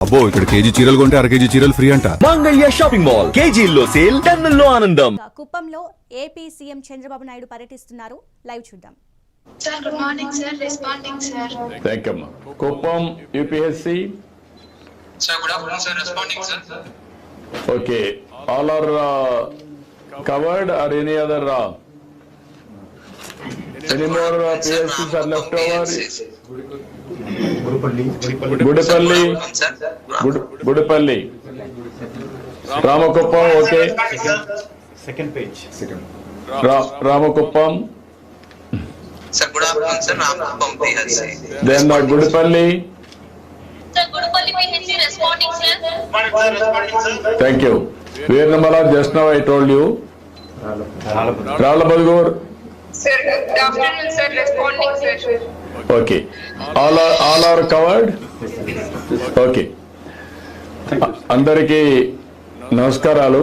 అబ్బో ఇక్కడ కేజీ చీరలు కొంటే అర కేజీ చీరలు ఫ్రీ అంట. Mangalya shopping mall. కేజీల్లో సేల్ టన్నుల్లో ఆనందం. కుప్పంలో ఏపీ సీఎం చంద్రబాబు నాయుడు పర్యటిస్తున్నారు. లైవ్ చూద్దాం. Sir good morning sir responding sir thank you అమ్మా Kuppam UPSC Sir, good afternoon, sir. Responding, sir. Okay all are covered are any other any more పిఎస్సీస్ are left over Gudipalli. Gudipalli. Ramakuppam okay. Second page. Ramakuppam. Then Gudipalli sir Gudipalli. PHC responding sir thank you Veeranamala just now I told you. Rallabudugur sir good afternoon sir responding sir okay all are all are covered okay అందరికీ నమస్కారాలు.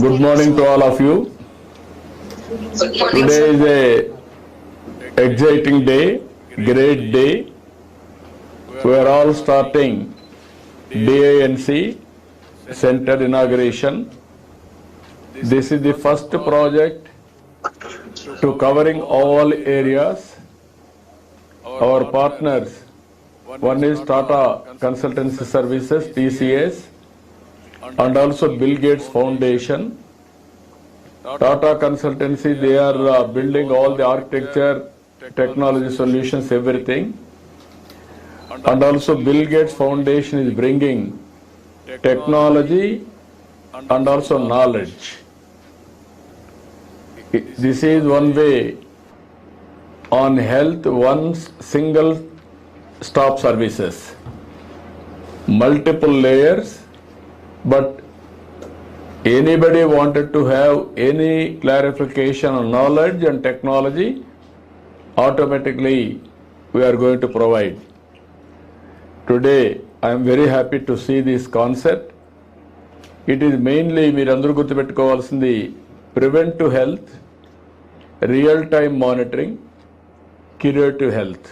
Good morning to all of you today is a exciting day great day we are all starting DINC centre inauguration this is the first project to covering all areas. Our partners, one is Tata Consultancy Services, TCS, and also Bill Gates Foundation. Tata Consultancy, they are uh, building all the architecture, technology solutions, everything. And also Bill Gates Foundation is bringing technology and also knowledge. This is one way on health, one s- single stop services. Multiple layers, but anybody wanted to have any clarification on knowledge and technology, automatically we are going to provide. Today, I am very happy to see this concept. It is mainly మీరందరూ గుర్తుపెట్టుకోవాల్సింది preventive health real time monitoring curative health.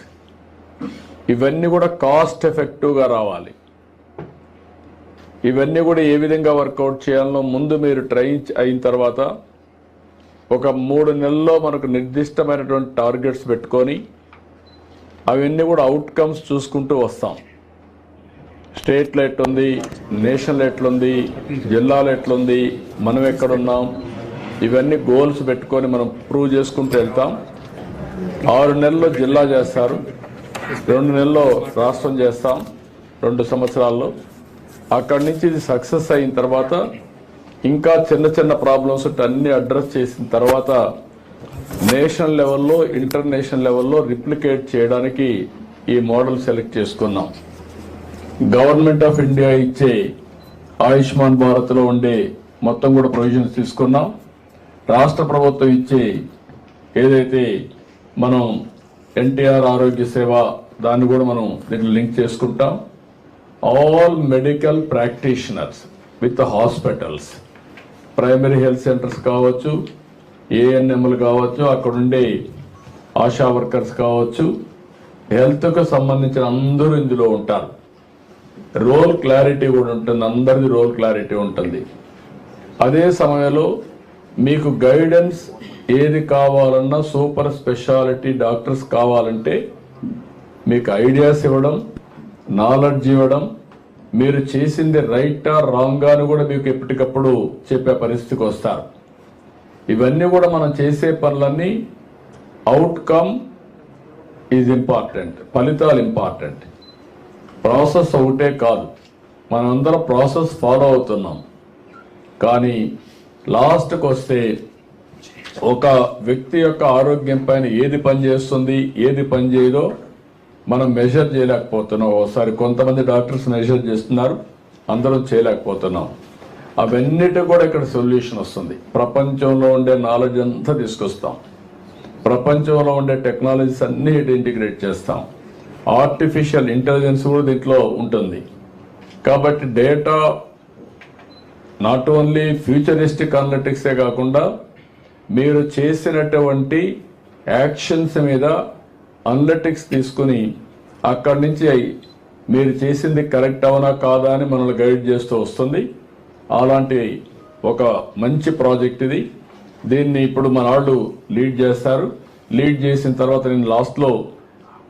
ఇవన్నీ కూడా cost ఎఫెక్టివ్గా రావాలి. ఇవన్నీ కూడా ఏ విధంగా work out చేయాలనో ముందు మీరు ట్రైన్ అయిన తర్వాత ఒక మూడు నెలల్లో మనకు నిర్దిష్టమైనటువంటి టార్గెట్స్ పెట్టుకొని అవన్నీ కూడా అవుట్కమ్స్ చూసుకుంటూ వస్తాం. స్టేట్లో ఎట్లుంది నేషనల్ ఎట్లుంది జిల్లాలో ఎట్లుంది మనం ఎక్కడున్నాం ఇవన్నీ గోల్స్ పెట్టుకొని మనం ప్రూవ్ చేసుకుంటూ వెళ్తాం. ఆరు నెలల్లో జిల్లా చేస్తారు. రెండు నెలల్లో రాష్ట్రం చేస్తాం. రెండు సంవత్సరాల్లో. అక్కడి నుంచి ఇది సక్సెస్ అయిన తర్వాత ఇంకా చిన్న చిన్న ప్రాబ్లమ్స్ అన్ని అడ్రస్ చేసిన తర్వాత నేషనల్ లెవెల్లో ఇంటర్నేషనల్ లెవెల్లో రిప్లికేట్ చేయడానికి ఈ మోడల్ సెలెక్ట్ చేసుకున్నాం. గవర్నమెంట్ ఆఫ్ ఇండియా ఇచ్చే ఆయుష్మాన్ భారత్లో ఉండే మొత్తం కూడా ప్రొవిజన్స్ తీసుకున్నాం. రాష్ట్ర ప్రభుత్వం ఇచ్చే ఏదైతే మనం ఎన్టీఆర్ ఆరోగ్య సేవ దాన్ని కూడా మనం దీన్ని లింక్ చేసుకుంటాం. All medical practitioners with hospitals primary health centres కావచ్చు ఏఎన్ఎంలు కావచ్చు అక్కడ ఉండే ఆశా వర్కర్స్ కావచ్చు హెల్త్కు సంబంధించిన అందరూ ఇందులో ఉంటారు. రోల్ క్లారిటీ కూడా ఉంటుంది అందరిది రోల్ క్లారిటీ ఉంటుంది. అదే సమయంలో మీకు గైడెన్స్ ఏది కావాలన్నా సూపర్ స్పెషాలిటీ డాక్టర్స్ కావాలంటే మీకు ఐడియాస్ ఇవ్వడం నాలెడ్జ్ ఇవ్వడం మీరు చేసింది రైటా రాంగా అని కూడా మీకు ఎప్పటికప్పుడు చెప్పే పరిస్థితికి వస్తారు. ఇవన్నీ కూడా మనం చేసే పనులన్నీ అవుట్కమ్ ఈజ్ ఇంపార్టెంట్ ఫలితాలు ఇంపార్టెంట్ ప్రాసెస్ ఒకటే కాదు మనందరం ప్రాసెస్ ఫాలో అవుతున్నాం. కానీ లాస్ట్కి వస్తే ఒక వ్యక్తి యొక్క ఆరోగ్యం పైన ఏది పనిచేస్తుంది ఏది పనిచేయదో మనం మెజర్ చేయలేకపోతున్నాం. ఒకసారి కొంతమంది డాక్టర్స్ మెజర్ చేస్తున్నారు అందరం చేయలేకపోతున్నాం. అవన్నిటి కూడా ఇక్కడ సొల్యూషన్ వస్తుంది. ప్రపంచంలో ఉండే నాలెడ్జ్ అంతా తీసుకొస్తాం. ప్రపంచంలో ఉండే టెక్నాలజీస్ అన్ని ఇటు ఇంటిగ్రేట్ చేస్తాం. ఆర్టిఫిషియల్ ఇంటెలిజెన్స్ కూడా దీంట్లో ఉంటుంది. కాబట్టి డేటా నాట్ ఓన్లీ ఫ్యూచరిస్టిక్ అనలిటిక్సే కాకుండా మీరు చేసినటువంటి యాక్షన్స్ మీద అనలిటిక్స్ తీసుకుని అక్కడి నుంచి మీరు చేసింది కరెక్ట్ అవునా కాదా అని మనల్ని గైడ్ చేస్తూ వస్తుంది. అలాంటి ఒక మంచి ప్రాజెక్ట్ ఇది. దీన్ని ఇప్పుడు మన వాళ్ళు లీడ్ చేస్తారు. లీడ్ చేసిన తర్వాత నేను లాస్ట్లో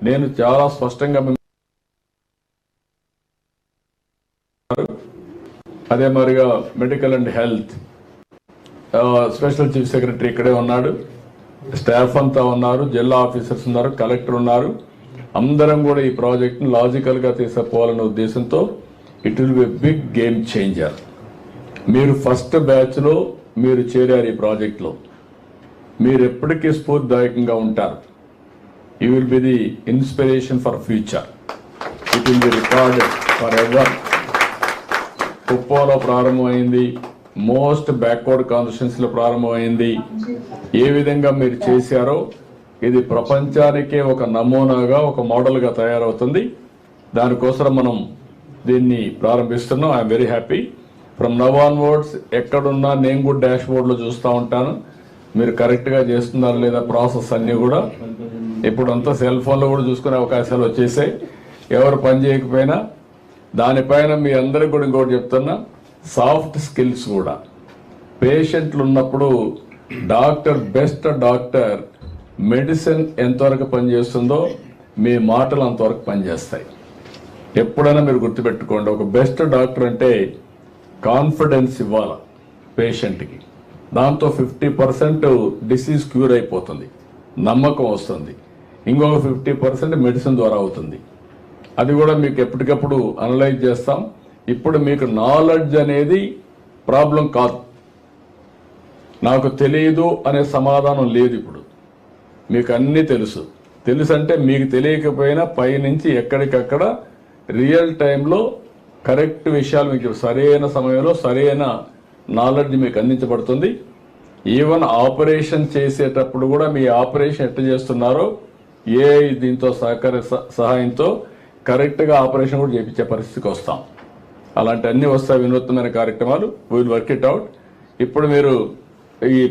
నేను చాలా స్పష్టంగా అదే మరిగా medical and health special chief secretary ఇక్కడే ఉన్నాడు. స్టాఫ్ అంతా ఉన్నారు జిల్లా ఆఫీసర్స్ ఉన్నారు కలెక్టర్ ఉన్నారు. అందరం కూడా ఈ ప్రాజెక్ట్ను లాజికల్గా తీసుకుపోవాలనే ఉద్దేశంతో it will be big game changer. మీరు ఫస్ట్ బ్యాచ్లో మీరు చేరారు ఈ ప్రాజెక్ట్లో. మీరు ఎప్పటికీ స్ఫూర్తిదాయకంగా ఉంటారు. You will be the inspiration for future it will be recorded for ever కుప్పోలో ప్రారంభమైంది. మోస్ట్ బ్యాక్వర్డ్ కాన్స్టిట్యున్సీ లో ప్రారంభమైంది. ఏ విధంగా మీరు చేశారో ఇది ప్రపంచానికే ఒక నమూనాగా ఒక మోడల్గా తయారవుతుంది. దానికోసం మనం దీన్ని ప్రారంభిస్తున్నాం. I'm very happy. From now onwards ఎక్కడున్నా నేను కూడా డాష్ బోర్డ్లో చూస్తూ ఉంటాను. మీరు కరెక్ట్గా చేస్తున్నారా లేదా ప్రాసెస్ అన్నీ కూడా. ఇప్పుడంతా సెల్ ఫోన్లో కూడా చూసుకునే అవకాశాలు వచ్చేసాయి. ఎవరు పని చేయకపోయినా దానిపైన మీ అందరికి కూడా ఇంకోటి చెప్తున్నా సాఫ్ట్ స్కిల్స్ కూడా. పేషెంట్లు ఉన్నప్పుడు డాక్టర్ బెస్ట్ డాక్టర్ మెడిసిన్ ఎంతవరకు పనిచేస్తుందో మీ మాటలు అంతవరకు పనిచేస్తాయి. ఎప్పుడైనా మీరు గుర్తుపెట్టుకోండి ఒక బెస్ట్ డాక్టర్ అంటే కాన్ఫిడెన్స్ ఇవ్వాలి పేషెంట్కి దాంతో ఫిఫ్టీ పర్సెంట్ డిసీజ్ క్యూర్ అయిపోతుంది నమ్మకం వస్తుంది. ఇంకొక ఫిఫ్టీ పర్సెంట్ మెడిసిన్ ద్వారా అవుతుంది. అది కూడా మీకు ఎప్పటికప్పుడు అనలైజ్ చేస్తాం. ఇప్పుడు మీకు నాలెడ్జ్ అనేది ప్రాబ్లం కాదు. నాకు తెలియదు అనే సమాధానం లేదు ఇప్పుడు. మీకు అన్నీ తెలుసు. తెలుసు అంటే మీకు తెలియకపోయినా పైనుంచి ఎక్కడికక్కడ రియల్ టైంలో కరెక్ట్ విషయాలు మీకు సరైన సమయంలో సరైన నాలెడ్జ్ మీకు అందించబడుతుంది. ఈవెన్ ఆపరేషన్ చేసేటప్పుడు కూడా మీ ఆపరేషన్ ఎట్లా చేస్తున్నారో ఏ దీంతో సహకార సహాయంతో కరెక్ట్గా ఆపరేషన్ కూడా చేయించే పరిస్థితికి వస్తాం. అలాంటి అన్ని వస్తాయి వినూత్నమైన కార్యక్రమాలు. విల్ వర్క్ ఇట్ అవుట్ ఇప్పుడు మీరు ఈ